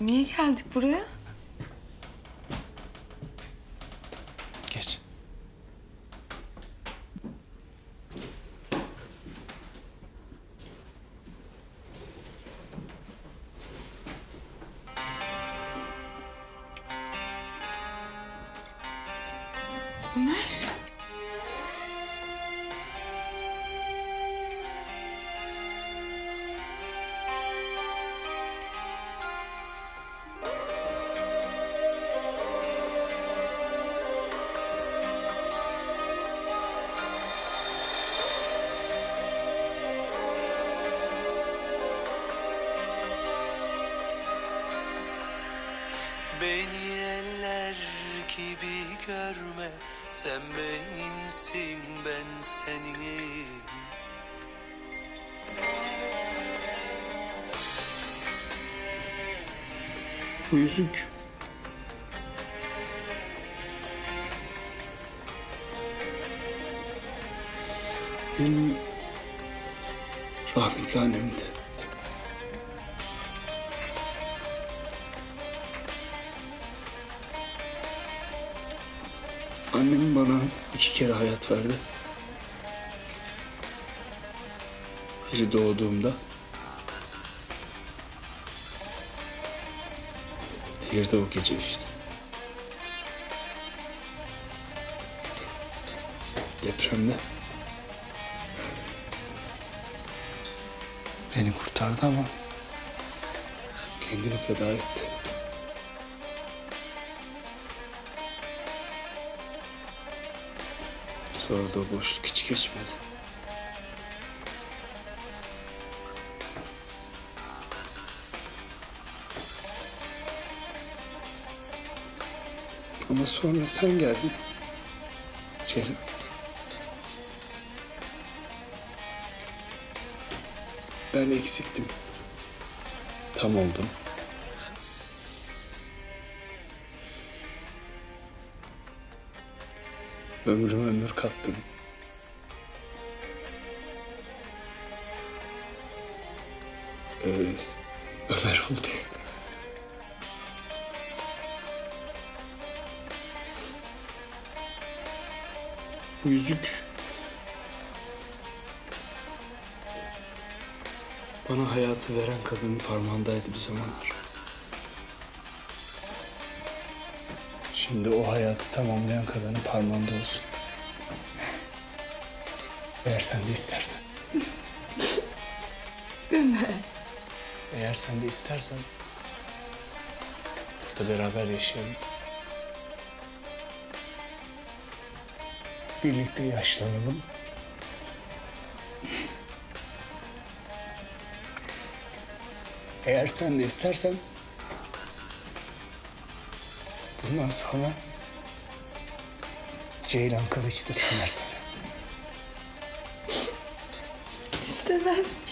Niye geldik buraya? Beni eller gibi görme Sen benimsin ben seninim Bu yüzük. Benim rahmetli annemdi. Annem bana iki kere hayat verdi. Biri doğduğumda. Diğeri de o gece işte. Depremde. Beni kurtardı ama kendini feda etti. O boşluk hiç geçmedi. Ama sonra sen geldin. Ceylan. Ben eksiktim. Tam oldum. Ömrüme ömür kattın. Ee, Ömer oldu. Yüzük bana hayatı veren kadının parmağındaydı bir zamanlar. Şimdi o hayatı tamamlayan kadının parmağında olsun. Eğer sen de istersen. Ömer. Eğer sen de istersen burada beraber yaşayalım. Birlikte yaşlanalım. Eğer sen de istersen bundan sonra Ceylan Kılıç desinler sana. İstemez miyim?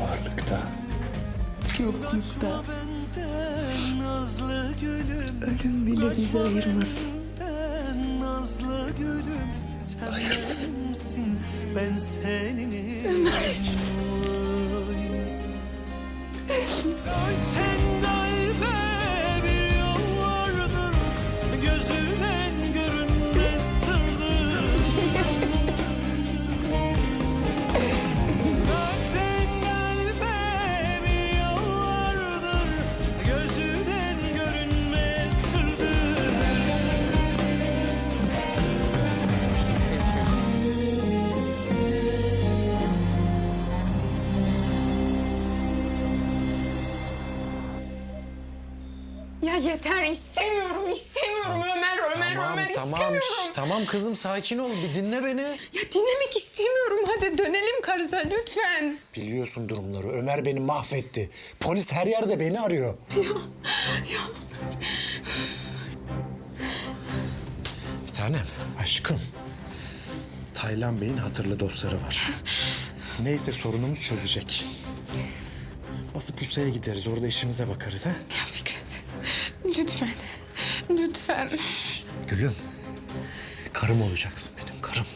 Varlıkta, yoklukta, Benden nazlı gülüm ölüm bile bizi ayırmasın. Benden nazlı gülüm Sen Ayırmasın. Ben seninim Kalpten Ya yeter istemiyorum istemiyorum Ömer Ömer Tamam Ömer tamam istemiyorum. şş, tamam kızım sakin ol bir dinle beni. Ya dinlemek istemiyorum hadi dönelim Kars'a lütfen. Biliyorsun durumları Ömer beni mahvetti. Polis her yerde beni arıyor. Bir tanem aşkım. Taylan Bey'in hatırlı dostları var. Neyse sorunumuz çözecek. Basıp Bursa'ya gideriz orada işimize bakarız ha. Ya Fikret lütfen lütfen. Gülüm. Karım olacaksın benim karım.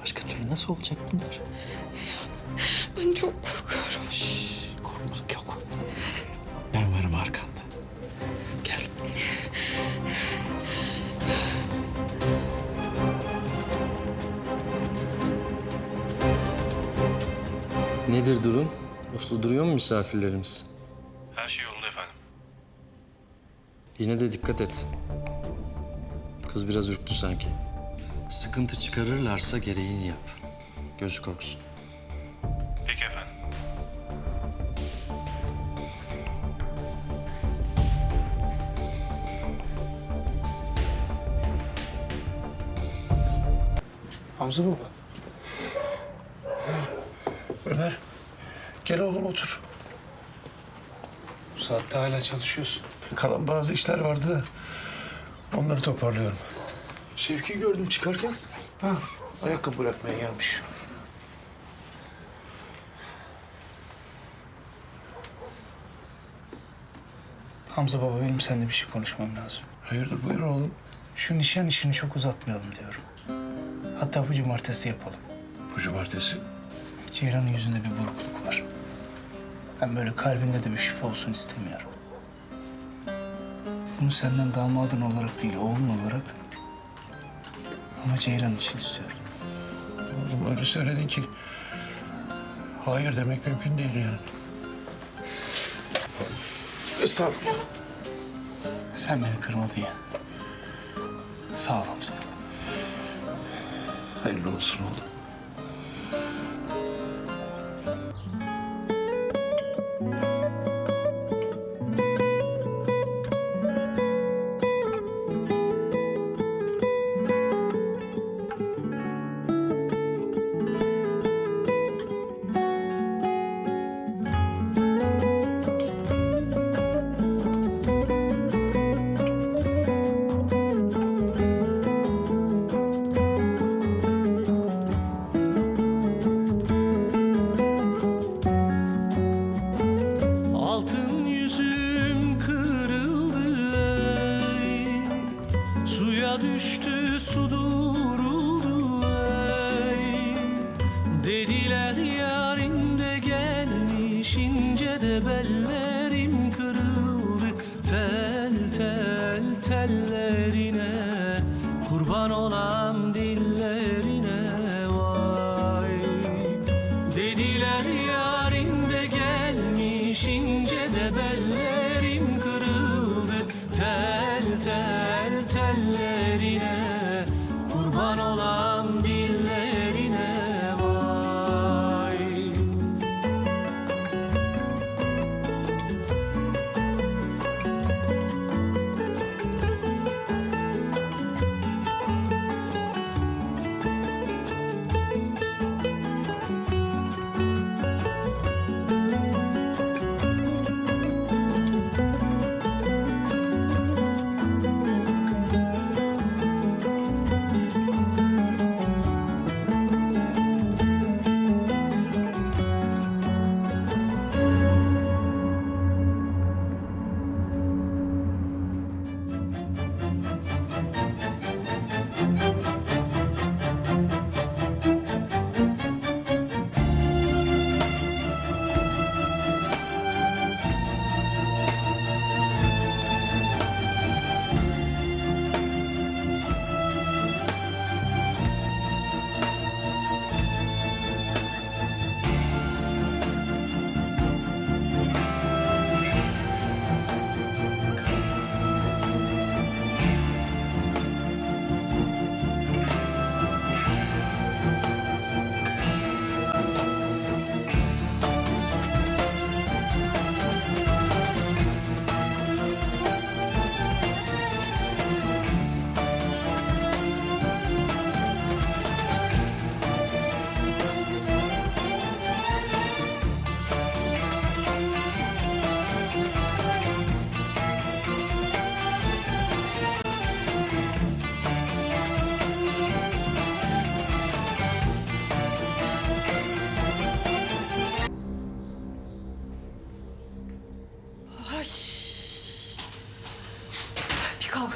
Başka türlü nasıl olacak bunlar? Ben çok korkuyorum. Korkmak yok. Ben varım arkanda. Gel. Nedir durum? Uslu duruyor mu misafirlerimiz? Yine de dikkat et. Kız biraz ürktü sanki. Sıkıntı çıkarırlarsa gereğini yap. Gözü korksun. Peki efendim. Hamza baba. Ömer. Gel oğlum otur. Bu saatte hala çalışıyorsun. Kalan bazı işler vardı da onları toparlıyorum. Şevki gördüm çıkarken. Ha, ayakkabı bırakmaya gelmiş. Hamza baba benim seninle bir şey konuşmam lazım. Hayırdır buyur oğlum. Şu nişan işini çok uzatmayalım diyorum. Hatta bu cumartesi yapalım. Bu cumartesi. Ceyran'ın yüzünde bir burukluk var. Ben böyle kalbinde de bir şüphe olsun istemiyorum. Bunu senden damadın olarak değil, oğlun olarak ama Ceyran için istiyorum. Oğlum öyle söyledin ki hayır demek mümkün değil yani. Estağfurullah. Sen beni kırmadın ya. Sağ ol Hamza. Hayırlı olsun oğlum. İnce de bellerim kırıldı Tel tel tellerine. Kurban olan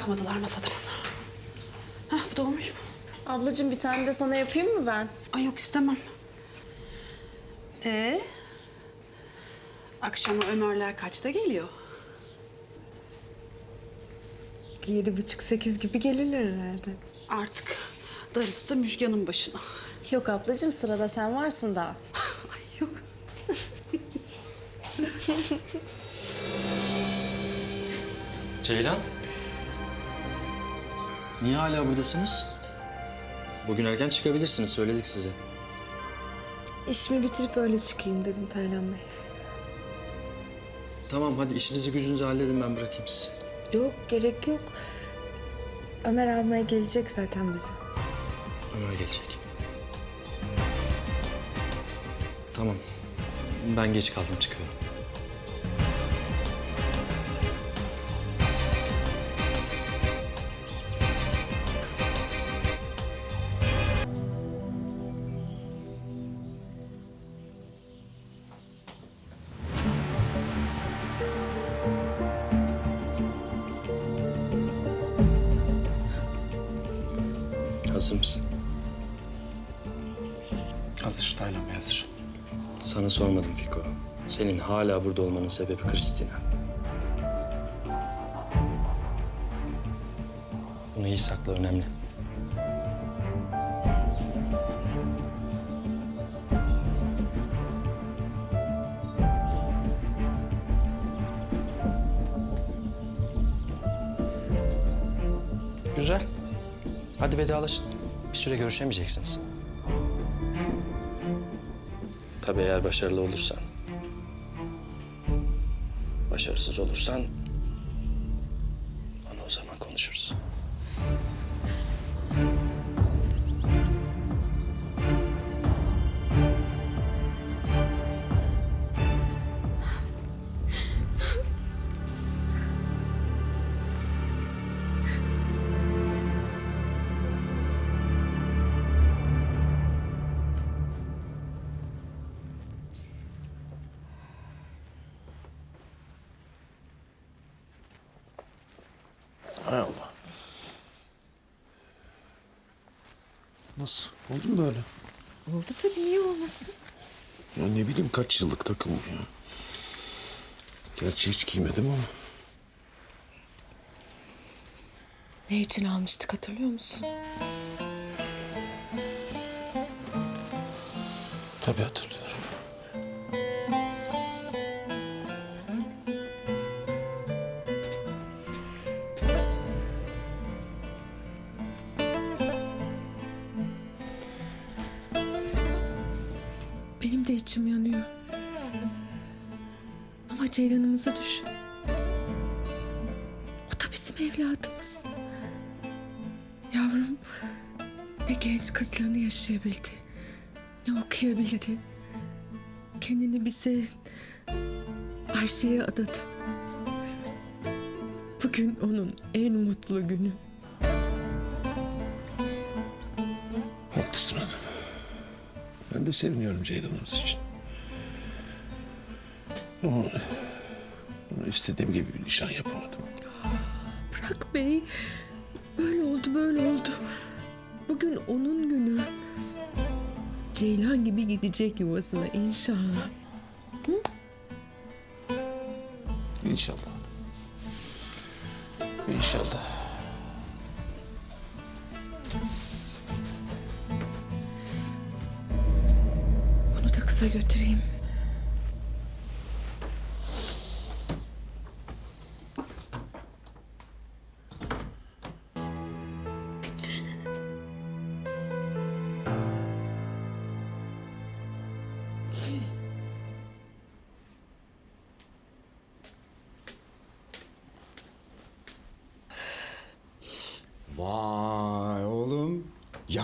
kalkamadılar masadan. Hah bu da olmuş mu? Ablacığım bir tane de sana yapayım mı ben? Ay yok istemem. Ee, akşama Ömerler kaçta geliyor? Yedi buçuk sekiz gibi gelirler herhalde. Artık darısı da Müjgan'ın başına. Yok ablacığım sırada sen varsın daha. Ay yok. Ceylan? Niye hala buradasınız? Bugün erken çıkabilirsiniz, söyledik size. İşimi bitirip öyle çıkayım dedim Taylan Bey. Tamam hadi işinizi gücünüzü halledin ben bırakayım sizi. Yok gerek yok. Ömer almaya gelecek zaten bize. Ömer gelecek. Tamam. Ben geç kaldım çıkıyorum. Sana sormadım Fiko. Senin hala burada olmanın sebebi Kristina. Bunu iyi sakla önemli. Güzel. Hadi vedalaşın. Bir süre görüşemeyeceksiniz. Tabii eğer başarılı olursan. Başarısız olursan... Nasıl? Oldu mu böyle? Oldu tabii niye olmasın? Ya ne bileyim kaç yıllık takım bu ya. Gerçi hiç giymedim ama. Ne için almıştık hatırlıyor musun? Tabii hatırlıyorum. Ama Ceylan'ımıza düşün. O da bizim evladımız. Yavrum ne genç kızlığını yaşayabildi. Ne okuyabildi. Kendini bize her şeye adadı. Bugün onun en mutlu günü. Haklısın hanım. Ben de seviniyorum Ceylan'ımız için. Ama istediğim gibi bir nişan yapamadım. Bırak bey. Böyle oldu böyle oldu. Bugün onun günü. Ceylan gibi gidecek yuvasına inşallah. İnşallah. İnşallah. Bunu da kısa götüreyim.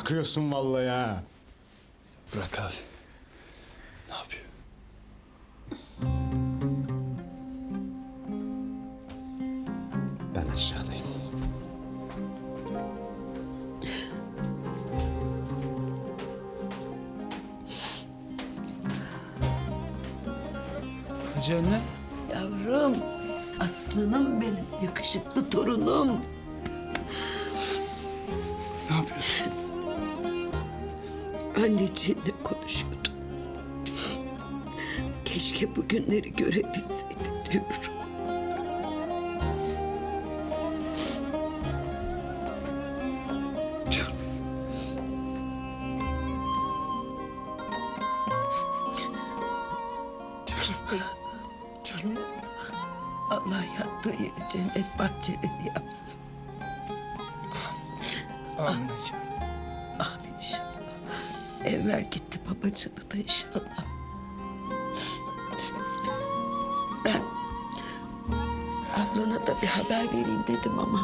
Yakıyorsun vallahi ha. Bırak abi. Ne yapıyor? Ben aşağıdayım. Hacı anne. Yavrum, aslanım benim, yakışıklı torunum. Ne yapıyorsun? Anneciğimle konuşuyordum. Keşke bu günleri görebilseydik diyorum. Da inşallah. Ben ablana da bir haber vereyim dedim ama.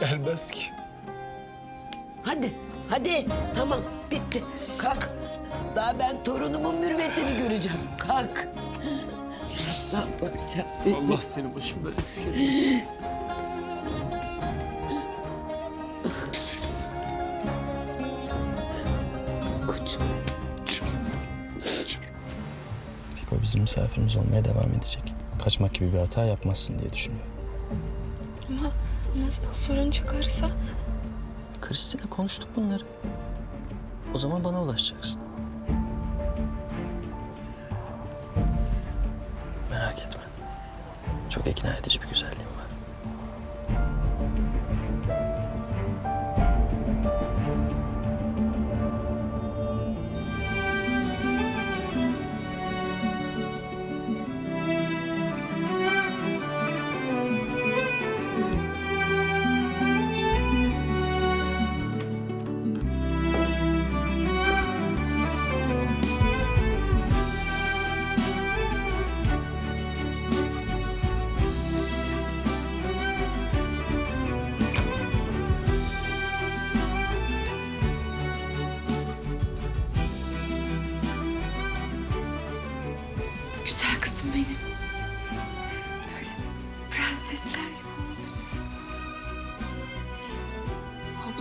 Gelmez ki. Hadi, hadi. Tamam, bitti. Kalk. Daha ben torunumun mürvetini göreceğim. Kalk. Aslan parça. Allah seni başımdan eksik etmesin. Misafirimiz olmaya devam edecek. Kaçmak gibi bir hata yapmazsın diye düşünüyorum. Ama, ama sorun çıkarsa? Kristina konuştuk bunları. O zaman bana ulaşacaksın.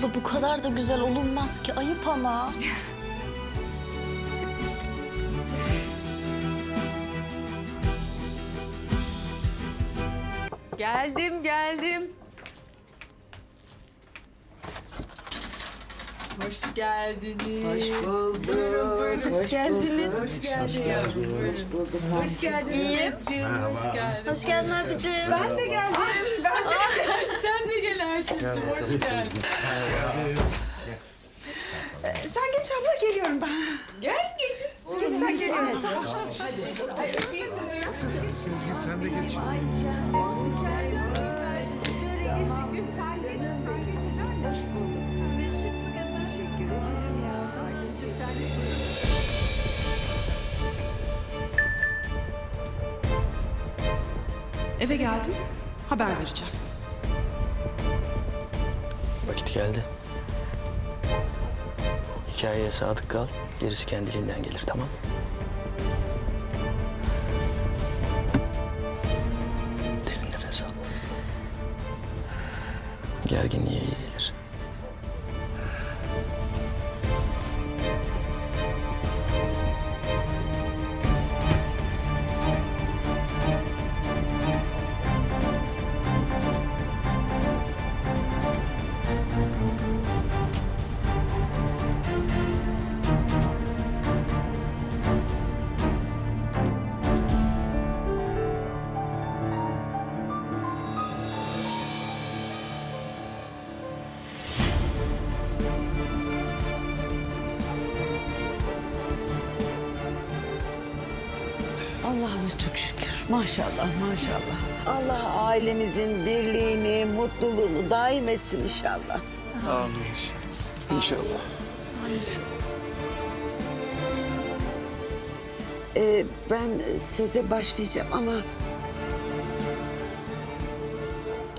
Abla bu kadar da güzel olunmaz ki. Ayıp ama. Geldim, geldim. Hoş geldiniz. Hoş bulduk. Hoş, geldiniz. Hoş geldiniz. Hoş bulduk. Hoş geldiniz. Hoş geldin. Hoş geldin abicim. Ben de geldim. Ben de Ertuğrul'cum. Hoş geldin. Sen geç abla geliyorum ben. Gel geçin. Geç sen geliyorum. Sezgin sen de geç. Eve geldim. Haber vereceğim. Geldi. Hikayeye sadık kal. Gerisi kendiliğinden gelir tamam? Derin nefes al. Gerginliğe iyi Allah'ımız çok şükür. Maşallah maşallah. Allah ailemizin birliğini, mutluluğunu daim etsin inşallah. İnşallah. Ee, ben söze başlayacağım ama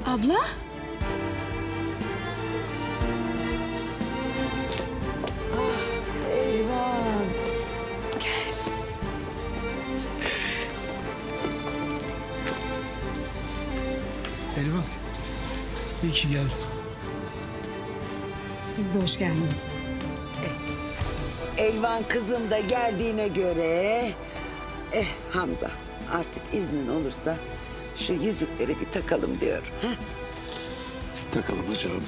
Abla? Elvan. İyi ki geldin. Siz de hoş geldiniz. Elvan kızım da geldiğine göre... Eh Hamza, artık iznin olursa şu yüzükleri bir takalım diyorum. Ha? Takalım abla.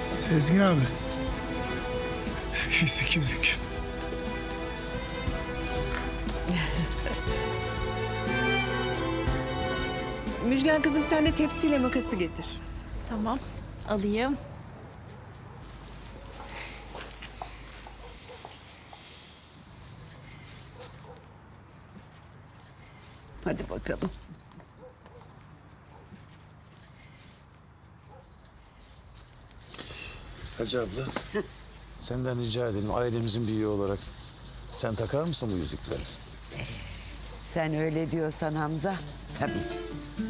Sezgin abi. Yüzük. Müjgan kızım sen de tepsiyle makası getir. Tamam. Alayım. Hadi bakalım. Hacı abla. Senden rica edelim ailemizin büyüğü olarak. Sen takar mısın bu yüzükleri? Sen öyle diyorsan Hamza. Tabii.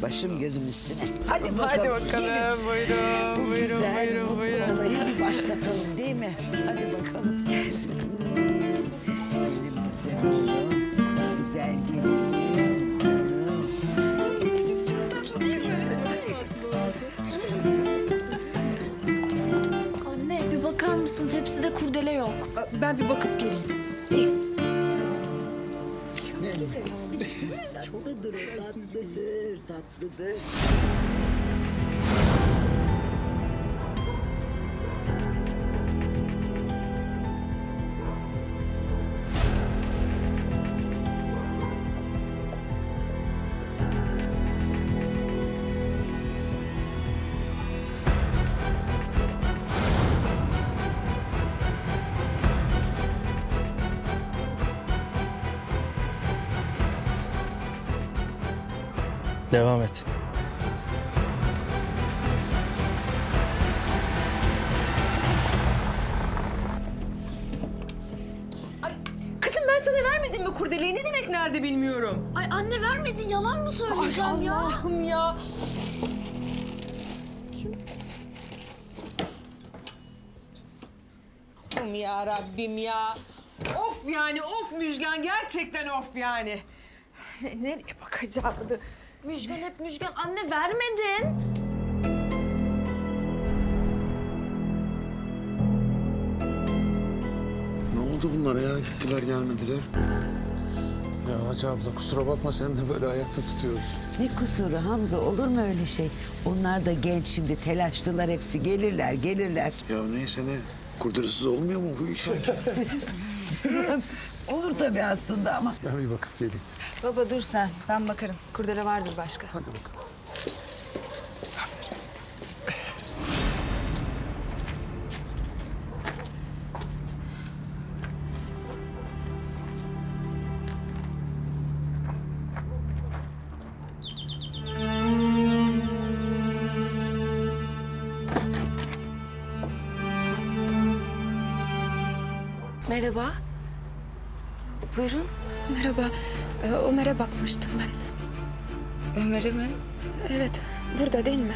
Başım gözüm üstüne. Hadi bakalım. Hadi bakalım. gelin. Buyurun, Bu buyurun, güzel buyurun, buyurun. olayı bir başlatalım değil mi? Hadi bakalım. Benim güzel oğlum, Güzel Ben bir bakıp geleyim. Tatlıdır tatlıdır, tatlıdır. Devam et. Kızım ben sana vermedim mi kurdeleyi? Ne demek nerede bilmiyorum. Ay anne vermedi. Yalan mı söyleyeceğim ya? Allah'ım ya. Allah'ım ya Rabbim ya. Of yani of Müjgan gerçekten of yani. Ne- Nereye bakacağımdı? Müjgan hep Müjgan. Anne vermedin. Ne oldu bunlara ya? Gittiler gelmediler. Ya Hacı abla kusura bakma seni de böyle ayakta tutuyoruz. Ne kusuru Hamza olur mu öyle şey? Onlar da genç şimdi telaşlılar hepsi gelirler gelirler. Ya neyse ne kurdursuz olmuyor mu bu iş? Olur tabii aslında ama. ben bir bakıp geleyim. Baba dur sen. Ben bakarım. Kurdele vardır başka. Hadi bakalım. Merhaba. Buyurun. Merhaba. Ee, Ömer'e bakmıştım ben. Ömer'e mi? Evet, burada değil mi?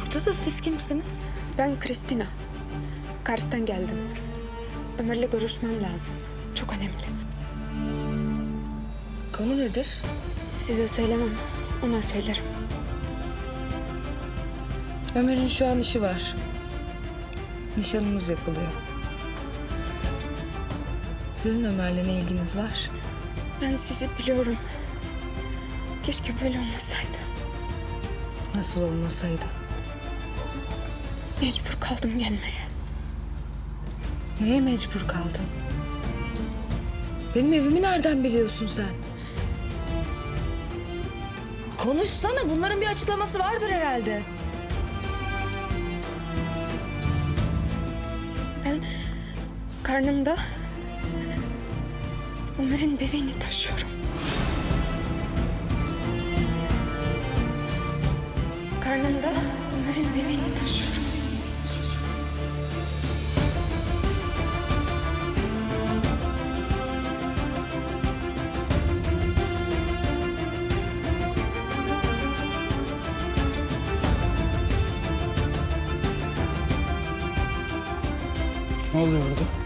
Burada da siz kimsiniz? Ben Kristina. Kars'tan geldim. Ömer'le görüşmem lazım. Çok önemli. Konu nedir? Size söylemem. Ona söylerim. Ömer'in şu an işi var. Nişanımız yapılıyor. Sizin Ömer'le ne ilginiz var? Ben sizi biliyorum. Keşke böyle olmasaydı. Nasıl olmasaydı? Mecbur kaldım gelmeye. Neye mecbur kaldın? Benim evimi nereden biliyorsun sen? Konuşsana. Bunların bir açıklaması vardır herhalde. Ben karnımda Ömer'in bebeğini taşıyorum. Karnımda Ömer'in bebeğini taşıyorum. Ne oluyor orada?